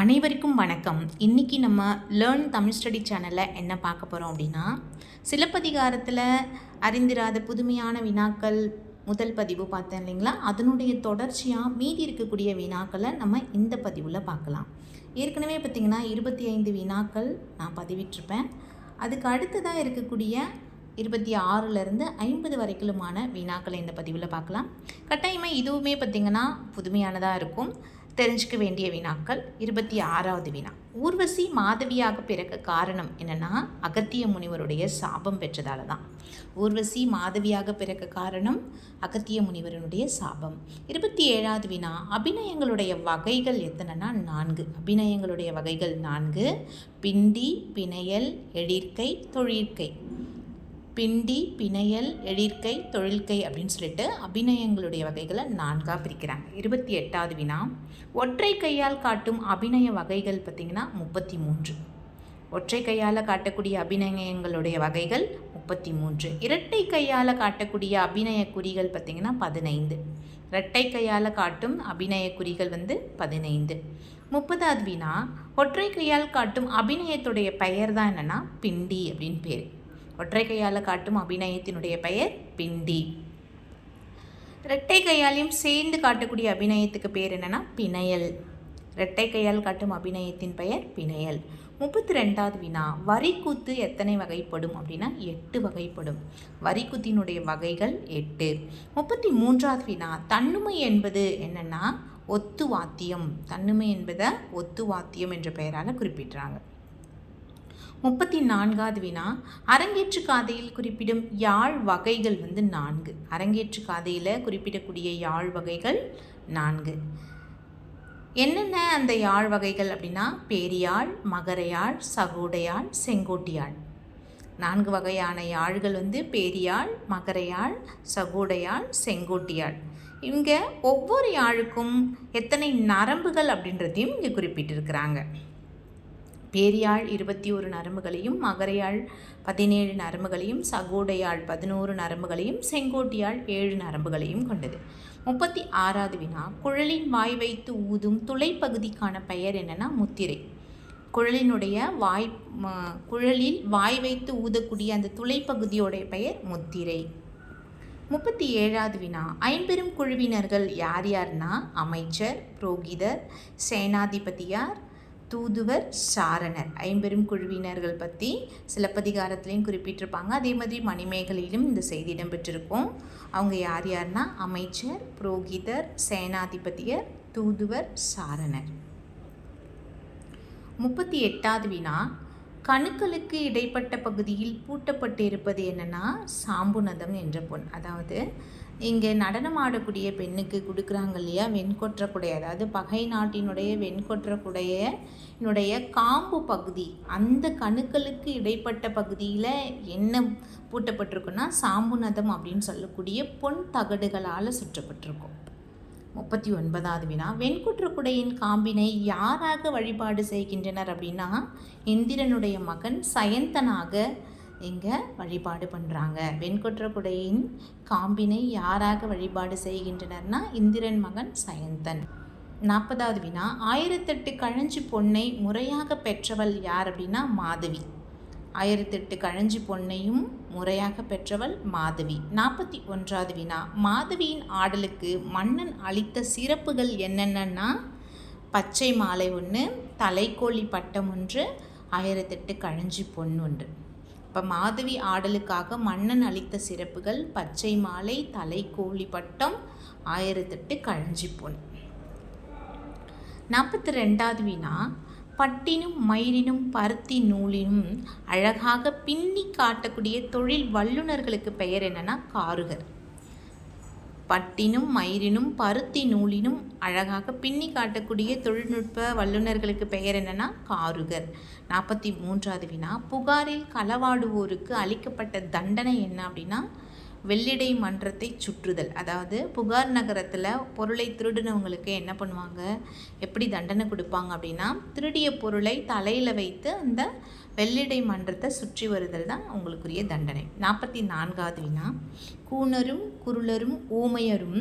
அனைவருக்கும் வணக்கம். இன்றைக்கி நம்ம லேர்ன் தமிழ் ஸ்டடி சேனலில் என்ன பார்க்க போகிறோம் அப்படின்னா சிலப்பதிகாரத்தில் அறிந்திராத புதுமையான வினாக்கள் முதல் பதிவு பார்த்தேன் இல்லைங்களா? அதனுடைய தொடர்ச்சியாக மீதி இருக்கக்கூடிய வினாக்களை நம்ம இந்த பதிவில் பார்க்கலாம். ஏற்கனவே பார்த்திங்கன்னா இருபத்தி ஐந்து வினாக்கள் நான் பதிவிட்டிருப்பேன். அதுக்கு அடுத்ததாக இருக்கக்கூடிய இருபத்தி ஆறுலேருந்து ஐம்பது வரைக்குமான வினாக்களை இந்த பதிவில் பார்க்கலாம். கட்டாயமாக இதுவுமே பார்த்திங்கன்னா புதுமையானதாக இருக்கும். தெரிஞ்சுக்க வேண்டிய வினாக்கள் இருபத்தி ஆறாவது வினா. ஊர்வசி மாதவியாக பிறக்க காரணம் என்னென்னா அகத்திய முனிவருடைய சாபம் பெற்றதால தான் ஊர்வசி மாதவியாக பிறக்க காரணம் அகத்திய முனிவருடைய சாபம். இருபத்தி ஏழாவது வினா அபிநயங்களுடைய வகைகள் எத்தனைனா நான்கு. அபிநயங்களுடைய வகைகள் நான்கு. பிண்டி பிணையல் எழிற்கை தொழிற்கை. பிண்டி பிணையல் எழிற்கை தொழில்கை அப்படின்னு சொல்லிட்டு அபிநயங்களுடைய வகைகளை நான்காக பிரிக்கிறாங்க. இருபத்தி எட்டாவது வினா. ஒற்றை கையால் காட்டும் அபிநய வகைகள் பார்த்திங்கன்னா முப்பத்தி மூன்று. ஒற்றை கையால் காட்டக்கூடிய அபிநயங்களுடைய வகைகள் முப்பத்தி மூன்று. இரட்டை கையால் காட்டக்கூடிய அபிநய குறிகள் பார்த்திங்கன்னா பதினைந்து. இரட்டை கையால் காட்டும் அபிநய குறிகள் வந்து பதினைந்து. முப்பதாவது வினா. ஒற்றை கையால் காட்டும் அபிநயத்துடைய பெயர் தான் என்னென்னா பிண்டி அப்படின்னு பேர். ஒற்றை கையால் காட்டும் அபிநயத்தினுடைய பெயர் பிண்டி. இரட்டை கையாலையும் சேர்ந்து காட்டக்கூடிய அபிநயத்துக்கு பேர் என்னென்னா பிணையல். இரட்டை கையால் காட்டும் அபிநயத்தின் பெயர் பிணையல். முப்பத்தி ரெண்டாவது வினா வரிக்கூத்து எத்தனை வகைப்படும் அப்படின்னா எட்டு வகைப்படும். வரிக்கூத்தினுடைய வகைகள் எட்டு. முப்பத்தி மூன்றாவது வினா தன்னுமை என்பது என்னென்னா ஒத்து வாத்தியம் தன்னுமை என்பதை ஒத்து வாத்தியம் என்ற பெயரால் குறிப்பிட்றாங்க. முப்பத்தி நான்காவது வினா. அரங்கேற்று காதையில் குறிப்பிடும் யாழ் வகைகள் வந்து நான்கு. அரங்கேற்று காதையில் குறிப்பிடக்கூடிய யாழ் வகைகள் நான்கு. என்னென்ன அந்த யாழ் வகைகள் அப்படின்னா பேரியாழ் மகரையாழ் சகோடையாழ் செங்கோட்டியாழ். நான்கு வகையான யாழ்கள் வந்து பேரியாழ் மகரையாழ் சகோடையாழ் செங்கோட்டியாழ். இங்கே ஒவ்வொரு யாழுக்கும் எத்தனை நரம்புகள் அப்படின்றதையும் இங்கே குறிப்பிட்டிருக்கிறாங்க. பேரியாழ் இருபத்தி ஒரு நரம்புகளையும் மகரையாழ் பதினேழு நரம்புகளையும் சகோடையாழ் பதினோரு நரம்புகளையும் செங்கோட்டியாழ் ஏழு நரம்புகளையும் கொண்டது. முப்பத்தி ஆறாவது வினா. குழலின் வாய் வைத்து ஊதும் துளைப்பகுதிக்கான பெயர் என்னென்னா முத்திரை. குழலினுடைய வாய் குழலில் வாய் வைத்து ஊதக்கூடிய அந்த துளைப்பகுதியோடைய பெயர் முத்திரை. முப்பத்தி ஏழாவது வினா. ஐம்பெரும் குழுவினர்கள் யார் யார்னா? அமைச்சர் புரோகிதர் சேனாதிபதியார் தூதுவர் சாரணர். ஐம்பெரும் குழுவினர்கள் பற்றி சிலப்பதிகாரத்திலையும் குறிப்பிட்டிருப்பாங்க. அதே மாதிரி மணிமேகலையிலும் இந்த செய்தி இடம்பெற்றிருக்கும். அவங்க யார் யார்னா அமைச்சர் புரோகிதர் சேனாதிபதியர் தூதுவர் சாரணர். முப்பத்தி எட்டாவது வினா கணுக்களுக்கு இடைப்பட்ட பகுதியில் பூட்டப்பட்டு இருப்பது என்னென்னா சாம்புநதம் என்ற பொன். அதாவது இங்கே நடனம் ஆடக்கூடிய பெண்ணுக்கு கொடுக்குறாங்க இல்லையா வெண்கொற்ற குடை. அதாவது பகை நாட்டினுடைய வெண்கொற்ற குடையினுடைய காம்பு பகுதி அந்த கணுக்களுக்கு இடைப்பட்ட பகுதியில் என்ன பூட்டப்பட்டிருக்குன்னா சாம்புநதம் அப்படின்னு சொல்லக்கூடிய பொன் தகடுகளால் சுற்றப்பட்டிருக்கும். முப்பத்தி ஒன்பதாவது வினா. வெண்குற்ற குடையின் காம்பினை யாராக வழிபாடு செய்கின்றனர்? அப்படின்னா இந்திரனுடைய மகன் சயந்தனாக இங்கே வழிபாடு பண்ணுறாங்க வெண்குற்ற குடையின் காம்பினை யாராக வழிபாடு செய்கின்றனர்னா இந்திரன் மகன் சயந்தன். நாற்பதாவது வினா. ஆயிரத்தெட்டு கழஞ்சி பொன்னை முறையாக பெற்றவள் யார்? அப்படின்னா மாதவி. ஆயிரத்தெட்டு கழஞ்சி பொன்னையும் முறையாக பெற்றவள் மாதவி. நாற்பத்தி ஒன்றாவது வினா. மாதவியின் ஆடலுக்கு மன்னன் அளித்த சிறப்புகள் என்னென்னா பச்சை மாலை ஒன்று தலைக்கோழி பட்டம் ஒன்று ஆயிரத்தெட்டு கழஞ்சி பொன் ஒன்று. இப்போ மாதவி ஆடலுக்காக மன்னன் அளித்த சிறப்புகள் பச்சை மாலை தலைக்கோழி பட்டம் ஆயிரத்தெட்டு கழஞ்சி பொன். நாற்பத்தி ரெண்டாவது வினா. பட்டினும் மயிரினும் பருத்தி நூலினும் அழகாக பின்னி காட்டக்கூடிய தொழில் வல்லுநர்களுக்கு பெயர் என்னன்னா காருகர். பட்டினும் மயிரினும் பருத்தி நூலினும் அழகாக பின்னி காட்டக்கூடிய தொழில்நுட்ப வல்லுநர்களுக்கு பெயர் என்னன்னா காருகர். நாற்பத்தி மூன்றாவது வினா புகாரில் களவாடுவோருக்கு அளிக்கப்பட்ட தண்டனை என்ன அப்படின்னா வெள்ளிடை மன்றத்தை சுற்றுதல். அதாவது புகார் நகரத்தில் பொருளை திருடினவங்களுக்கு என்ன பண்ணுவாங்க? எப்படி தண்டனை கொடுப்பாங்க அப்படின்னா திருடிய பொருளை தலையில் வைத்து அந்த வெள்ளிடை மன்றத்தை சுற்றி வருதல் தான் உங்களுக்குரிய தண்டனை. நாற்பத்தி நான்காவது வினா கூணரும் குருளரும் ஊமையரும்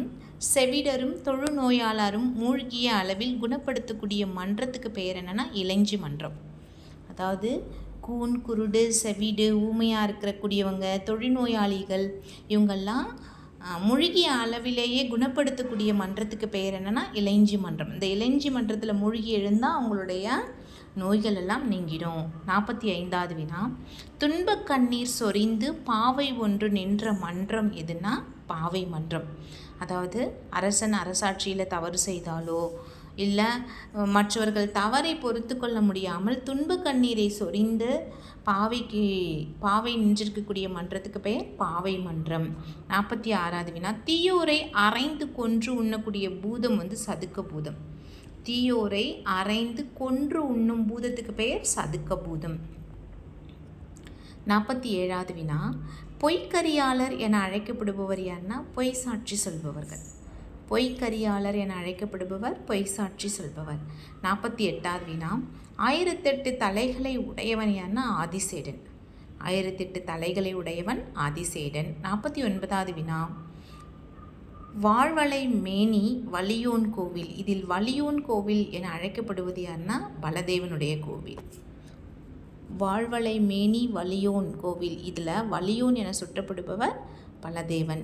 செவிடரும் தொழுநோயாளரும் மூழ்கிய அளவில் குணப்படுத்தக்கூடிய மன்றத்துக்கு பெயர் என்னென்னா இளைஞ்சி மன்றம். அதாவது கூன் குருடு செவிடு ஊமையாக இருக்கக்கூடியவங்க தொழில்நோயாளிகள் இவங்கெல்லாம் மூழ்கிய அளவிலேயே குணப்படுத்தக்கூடிய மன்றத்துக்கு பெயர் என்னென்னா இளைஞ்சி மன்றம். இந்த இளைஞ்சி மன்றத்தில் மூழ்கி எழுந்தால் அவங்களுடைய நோய்கள் எல்லாம் நீங்கிடும். நாற்பத்தி ஐந்தாவது வினா. துன்ப கண்ணீர் சொரிந்து பாவை ஒன்று நின்ற மன்றம் எதுனா பாவை மன்றம். அதாவது அரசன் அரசாட்சியில் தவறு செய்தாலோ இல்லை மற்றவர்கள் தவறை பொறுத்து கொள்ள முடியாமல் துன்பு கண்ணீரை சொரிந்து பாவைக்கு பாவை நின்றிருக்கக்கூடிய மன்றத்துக்கு பெயர் பாவை மன்றம். நாற்பத்தி ஆறாவது வினா. தீயோரை அரைந்து கொன்று உண்ணக்கூடிய பூதம் வந்து சதுக்க பூதம். தீயோரை அரைந்து கொன்று உண்ணும் பூதத்துக்கு பெயர் சதுக்க பூதம். நாற்பத்தி ஏழாவது வினா. பொய்க்கரியாளர் என அழைக்கப்படுபவர் யாருன்னா பொய் சாட்சி சொல்பவர்கள். பொய்க்கரியாளர் என அழைக்கப்படுபவர் பொய் சாட்சி சொல்பவர். நாற்பத்தி எட்டாவது வினா ஆயிரத்தெட்டு தலைகளை உடையவன் யாருன்னா ஆதிசேடன். ஆயிரத்தெட்டு தலைகளை உடையவன் ஆதிசேடன். நாற்பத்தி ஒன்பதாவது வினா வாழ்வளை மேனி வலியோன் கோவில். இதில் வலியோன் கோவில் என அழைக்கப்படுவது யாருன்னா பலதேவனுடைய கோவில். வாழ்வளை மேனி வலியோன் கோவில். இதில் வலியோன் என சுட்டப்படுபவர் பலதேவன்.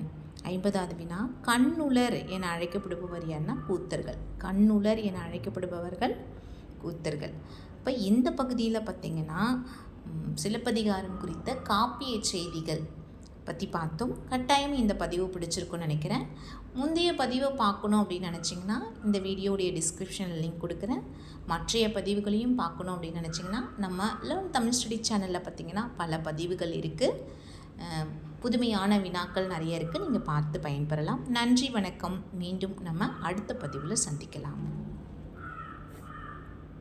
ஐம்பதாவது வினா கண்ணுலர் என அழைக்கப்படுபவர் யாருன்னா கூத்தர்கள். கண்ணுலர் என அழைக்கப்படுபவர்கள் கூத்தர்கள். இப்போ இந்த பகுதியில் பார்த்திங்கன்னா சிலப்பதிகாரம் குறித்த காப்பிய செய்திகள் பற்றி பார்த்தோம். கட்டாயம் இந்த பதிவு பிடிச்சிருக்குன்னு நினைக்கிறேன். முந்தைய பதிவை பார்க்கணும் அப்படின்னு நினச்சிங்கன்னா இந்த வீடியோடைய டிஸ்கிரிப்ஷனில் லிங்க் கொடுக்குறேன். மற்றைய பதிவுகளையும் பார்க்கணும் அப்படின்னு நினச்சிங்கன்னா நம்ம லெவன் தமிழ் ஸ்டடி சேனலில் பார்த்தீங்கன்னா பல பதிவுகள் இருக்குது புதுமையான வினாக்கள் நிறைய இருக்குது நீங்கள் பார்த்து பயன்பெறலாம். நன்றி வணக்கம். மீண்டும் நம்ம அடுத்த பதிவில் சந்திக்கலாம்.